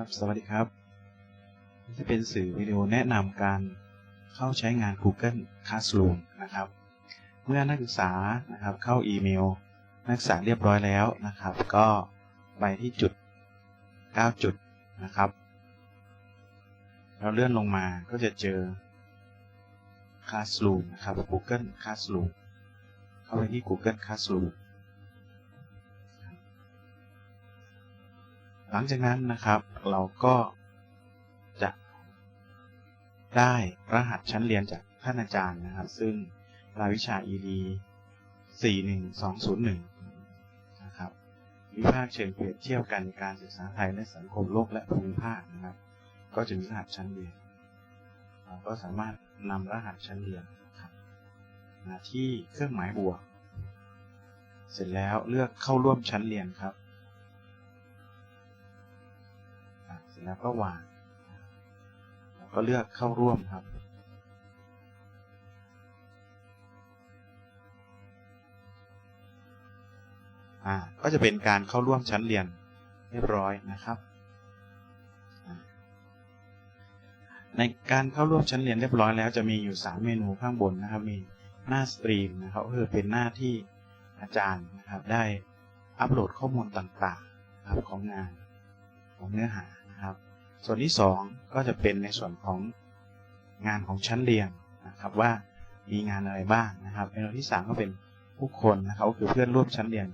ครับ สวัสดีครับ นี่จะเป็นสื่อวิดีโอแนะนำการเข้าใช้งาน Google Classroom นะครับ เมื่อนักศึกษานะครับเข้าอีเมล นักศึกษาเรียบร้อยแล้วนะครับ ก็ไปที่จุด 9 จุดนะครับ เราเลื่อนลงมาก็จะเจอ Classroom นะครับ Google Classroom เข้าไปที่ Google Classroom หลังจากนั้นนะครับเราก็จะได้รหัสชั้นเรียนจากท่านอาจารย์นะครับ ซึ่งรายวิชา ED 41201 นะครับ วิพากษ์เชิงเปรียบเทียบกันการศึกษาไทยและสังคมโลกและภูมิภาคนะครับ ก็จะมีรหัสชั้นเรียนเราก็สามารถนำรหัสชั้นเรียนนะครับมาที่เครื่องหมายบวก เสร็จแล้วเลือกเข้าร่วมชั้นเรียนครับ ร็จแล้วก็วางแล้วก็เลือกเข้าร่วมครับ อ่า ก็จะเป็นการเข้าร่วมชั้นเรียนเรียบร้อยนะครับ ในการเข้าร่วมชั้นเรียนเรียบร้อยแล้วจะมีอยู่ 3 เมนูข้างบนนะครับ มีหน้าสตรีมนะครับก็คือเป็นหน้าที่อาจารย์นะครับได้อัปโหลดข้อมูลต่างๆครับของงานของเนื้อหา นะครับ ส่วนที่ 2 ก็จะเป็นในส่วนของงานของชั้นเรียนนะครับว่ามีงานอะไรบ้างนะครับเมนูที่ 3 ก็เป็นผู้คนนะครับก็คือเพื่อนร่วมชั้นเรียน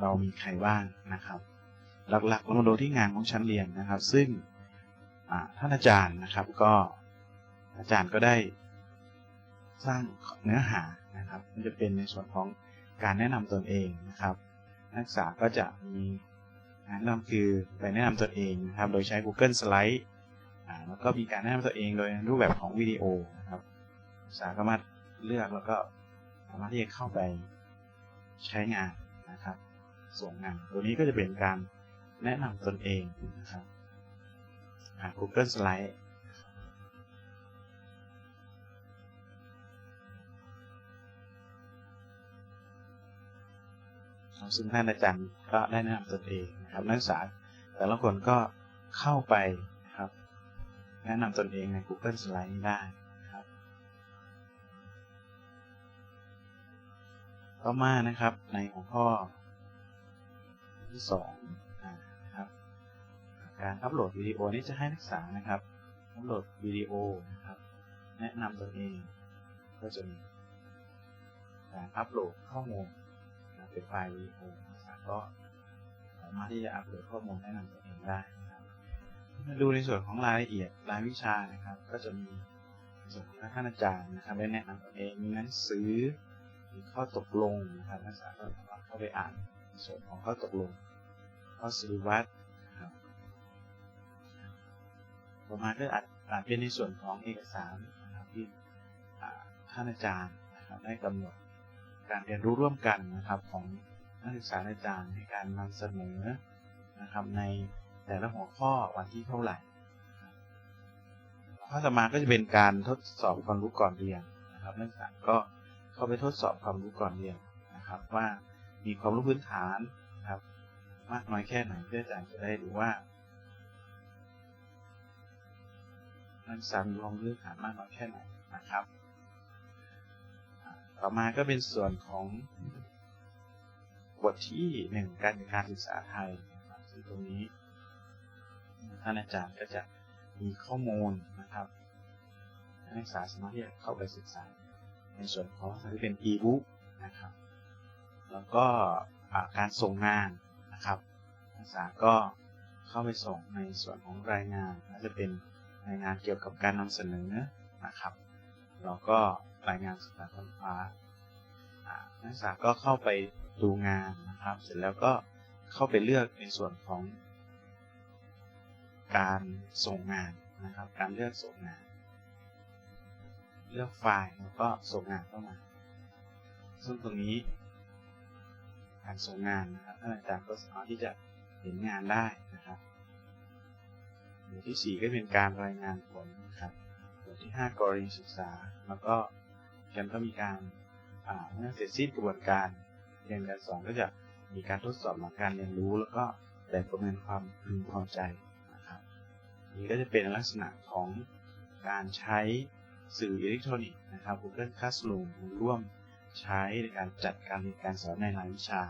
เรามีใครบ้างนะครับ หลักๆเรามาดูที่งานของชั้นเรียนนะครับ ซึ่งท่านอาจารย์นะครับก็อาจารย์ก็ได้สร้างเนื้อหานะครับ มันจะเป็นในส่วนของการแนะนำตนเองนะครับ นักศึกษาก็จะมี แนะนำคือไปแนะนำตนเองนะครับ โดยใช้ Google Slide แล้วก็มีการแนะนำตัวเองโดยรูปแบบของวิดีโอนะครับสามารถเลือกแล้วก็สามารถที่จะเข้าไปใช้งานนะครับส่งงาน ตัวนี้ก็จะเป็นการแนะนำตนเองนะครับ Google Slide ซึ่งท่านอาจารย์ก็ได้แนะนำตนเองนะครับนักศึกษาแต่ละคนก็เข้าไปนะครับแนะนำตนเองใน Google Slide นี้ได้นะครับ ต่อมานะครับในหัวข้อที่สองนะครับการอัปโหลดวิดีโอนี้จะให้นักศึกษานะครับอัปโหลดวิดีโอนะครับ แนะนำตนเองก็จะมีการอัปโหลดข้อมูล เป็นไฟล์วิดีโอนะครับก็สามารถที่จะอัปโหลดข้อมูลแนะนำตัวเองได้นะครับมาดูในส่วนของรายละเอียดรายวิชานะครับ ก็จะมีส่วนของท่านอาจารย์นะครับได้แนะนำตัวเองมีหนังสือมีข้อตกลงนะครับนักศึกษาก็สามารถเข้าไปอ่านส่วนของข้อตกลงข้อสิริวัตรนะครับต่อมาก็อาจอาจเป็นในส่วนของเอกสารนะครับที่ท่านอาจารย์นะครับได้กำหนด การเรียนรู้ร่วมกันนะครับของนักศึกษาอาจารย์ในการนำเสนอนะครับในแต่ละหัวข้อวันที่เท่าไหร่ข้อต่อมาก็จะเป็นการทดสอบความรู้ก่อนเรียนนะครับนักศึกษาก็เข้าไปทดสอบความรู้ก่อนเรียนนะครับ ว่ามีความรู้พื้นฐานนะครับมากน้อยแค่ไหนเพื่ออาจารย์จะได้รู้ว่านักศึกษามีความรู้พื้นฐานมากน้อยแค่ไหนนะครับ ต่อมาก็เป็นส่วนของบทที่หนึ่งการการศึกษาไทยซึ่งตรงนี้ท่านอาจารย์ก็จะมีข้อมูลนะครับนักศึกษาสามารถที่จะเข้าไปศึกษา ในส่วนของที่เป็น e-book นะครับ แล้วก็การส่งงานนะครับนักศึกษาก็เข้าไปส่งในส่วนของรายงานน่าจะเป็นรายงานเกี่ยวกับการนำเสนอนะครับ แล้วก็ รายงานสถานค้นคว้านักศึกษาก็เข้าไปดูงานนะครับ เสร็จแล้วก็เข้าไปเลือกในส่วนของ การส่งงานนะครับ การเลือกส่งงาน เลือกไฟล์แล้วก็ส่งงานเข้ามา ซึ่งตรงนี้ การส่งงานนะครับท่านอาจารย์ก็สามารถที่จะเห็นงานได้นะครับหรือที่ 4 ก็เป็นการรายงานผลนะครับส่วนที่ 5 กรณีศึกษา แล้วก็ กันก็มีการเมื่อเสร็จสิ้นกระบวนการเรียนการสอนก็จะมีการทดสอบหลักการเรียนรู้ แล้วก็แต่ประเมินความพึงพอใจนี่ก็จะเป็นลักษณะของการใช้สื่ออิเล็กทรอนิกส์นะครับ Google Classroom ร่วมใช้ในการจัดการเรียนการสอนในรายวิชา